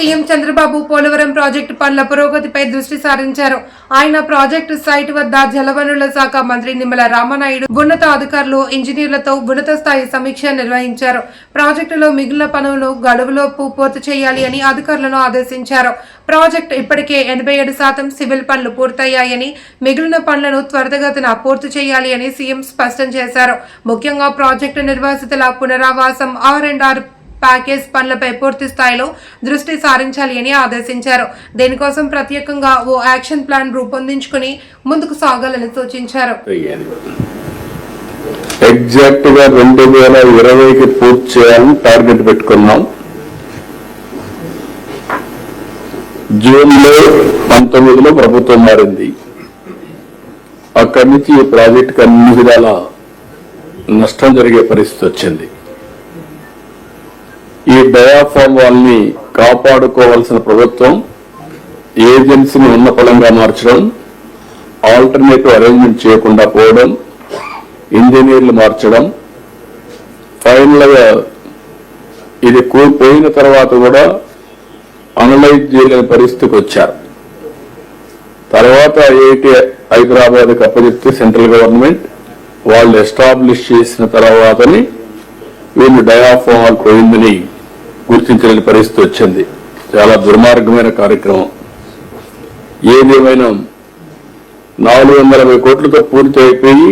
CM Chandrababu Polavaram project పనుల పురోగతిపై దృష్టి సారించారు. ఆయన ప్రాజెక్టు సైట్ వద్ద జలవనరుల శాఖ మంత్రి నిమ్మల రామనాయుడు ఉన్నత అధికారులు ఇంజనీర్లతో ఉన్నత స్థాయి సమీక్ష నిర్వహించారు. ప్రాజెక్టులో మిగిలిన పనులను గడువులోపు పూర్తి చేయాలి అని అధికారులను ఆదేశించారు. ప్రాజెక్టు ఇప్పటికే ఎనభై ఏడు శాతం సివిల్ పనులు పూర్తయ్యాయని మిగిలిన పనులను త్వరితగతిన పూర్తి చేయాలి అని సీఎం స్పష్టం చేశారు. ముఖ్యంగా ప్రాజెక్టు నిర్వాసితుల పునరావాసం ఆర్ అండ్ ఆర్ ప్యాకేజ్ పనులపై పూర్తి స్థాయిలో దృష్టి సారించాలి అని ఆదేశించారు. దీనికోసం ప్రత్యేకంగా ఓ యాక్షన్ ప్లాన్ రూపొందించుకుని ముందుకు సాగాలని సూచించారు. ఎగ్జాక్ట్గా రెండు వేల ఇరవైకి పూర్తి చేయాలని టార్గెట్ పెట్టుకున్నాం. జూన్లో పంతొమ్మిదిలో ప్రభుత్వం మారింది. అక్కడి నుంచి ఈ ప్రాజెక్టుకి అన్ని విధాల నష్టం జరిగే పరిస్థితి వచ్చింది. డయాఫామ్ వాళ్ళని కాపాడుకోవాల్సిన ప్రభుత్వం ఏజెన్సీని ఉన్న పలంగా మార్చడం ఆల్టర్నేటివ్ అరేంజ్మెంట్ చేయకుండా పోవడం ఇంజనీర్లు మార్చడం. ఫైనల్ ఇది కోల్పోయిన తర్వాత కూడా అనలైజ్ చేయలేని పరిస్థితికి వచ్చారు. తర్వాత ఐఐటి హైదరాబాద్ అప్పచెప్తే సెంట్రల్ గవర్నమెంట్ వాళ్ళు ఎస్టాబ్లిష్ చేసిన తర్వాతని వీళ్ళు డయాఫామ్ పోయిందని గుర్తించలేని పరిస్థితి వచ్చింది. చాలా దుర్మార్గమైన కార్యక్రమం. ఏదేమైనా నాలుగు వందల యాభై కోట్లతో పూర్తి అయిపోయి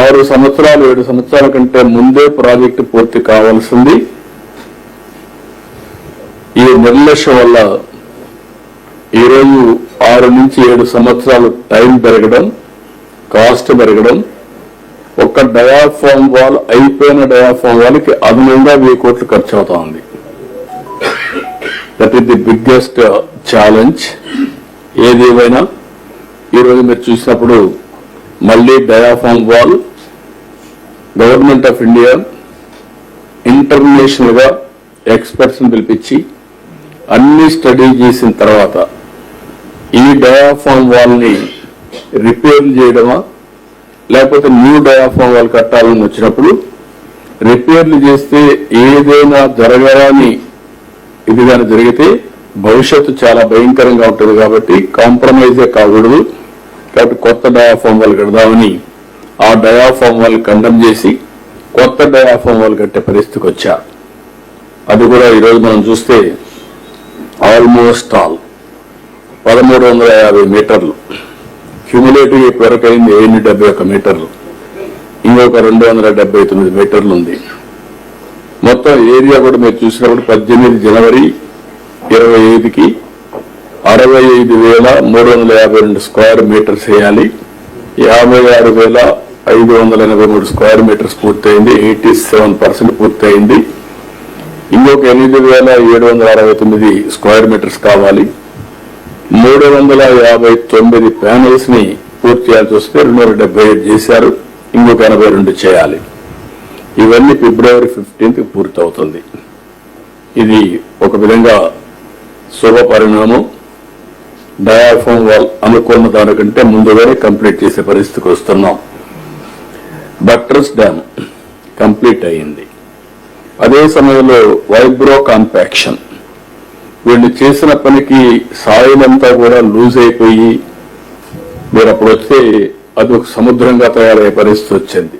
ఆరు సంవత్సరాలు ఏడు సంవత్సరాల కంటే ముందే ప్రాజెక్టు పూర్తి కావాల్సింది. ఈ నిర్లక్ష్యం వల్ల ఈరోజు ఆరు నుంచి ఏడు సంవత్సరాలు టైం పెరగడం కాస్ట్ పెరగడం ఒక్క డయాఫామ్ వాల్ అయిపోయిన డయాఫామ్ వాళ్ళకి అదనంగా వెయ్యి కోట్లు ఖర్చు అవుతా ఉంది that is uh, the biggest challenge ఏదేమైనా ఈరోజు మీరు చూసినప్పుడు మళ్ళీ diaphragm wall government of India ఇంటర్నేషనల్గా experts పిలిపించి అన్ని స్టడీ చేసిన తర్వాత ఈ డయాఫామ్ వాల్ని రిపేర్ చేయడమా లేకపోతే న్యూ డయాఫామ్ వాళ్ళు కట్టాలని వచ్చినప్పుడు రిపేర్లు చేస్తే ఏదైనా జరగరాని ఇది కానీ జరిగితే భవిష్యత్తు చాలా భయంకరంగా ఉంటుంది కాబట్టి కాంప్రమైజే కాకూడదు. కాబట్టి కొత్త డయాఫామ్ వాళ్ళు కడదామని ఆ డయాఫామ్ వాళ్ళు కండమ్ చేసి కొత్త డయాఫామ్ వాళ్ళు కట్టే పరిస్థితికి వచ్చారు అది కూడా ఈరోజు మనం చూస్తే ఆల్మోస్ట్ ఆల్ పదమూడు వందల యాభై మీటర్లు. క్యూములేటివ్ ఇప్పటివరకు అయింది వెయ్యి డెబ్బై ఒక మీటర్లు. ఇంకొక రెండు వందల డెబ్బై తొమ్మిది మీటర్లు ఉంది. మొత్తం ఏరియా కూడా మీరు చూసినప్పుడు పద్దెనిమిది జనవరి ఇరవై ఐదుకి అరవై ఐదు వేల మూడు వందల యాభై రెండు స్క్వేర్ మీటర్స్ వేయాలి. యాభై ఆరు వేల ఐదు వందల ఎనభై మూడు స్క్వేర్ మీటర్స్ పూర్తయింది. ఎయిటీ సెవెన్ పర్సెంట్ పూర్తయింది. ఇంకొక ఎనిమిది వేల ఏడు వందల అరవై తొమ్మిది స్క్వేర్ మీటర్స్ కావాలి. మూడు వందల యాభై తొమ్మిది ప్యానెల్స్ని పూర్తి చేయాల్సి వస్తే రెండు వందల డెబ్బై ఐదు చేశారు. ఇంకొక ఎనభై రెండు చేయాలి. ఇవన్నీ ఫిబ్రవరి ఫిఫ్టీన్త్ పూర్తి అవుతుంది ఇది ఒక విధంగా శుభ పరిణామం. డయాఫోమ్ వాల్ అనుకున్న దానికంటే ముందుగానే కంప్లీట్ చేసే పరిస్థితికి వస్తున్నాం. బట్రస్ డ్యామ్ కంప్లీట్ అయింది అదే సమయంలో వైబ్రో కాంపాక్షన్ వీళ్ళు చేసిన పనికి సాయిల్ అంతా కూడా లూజ్ అయిపోయి మీరు అప్పుడు వస్తే అది ఒక సముద్రంగా తయారయ్యే పరిస్థితి వచ్చింది.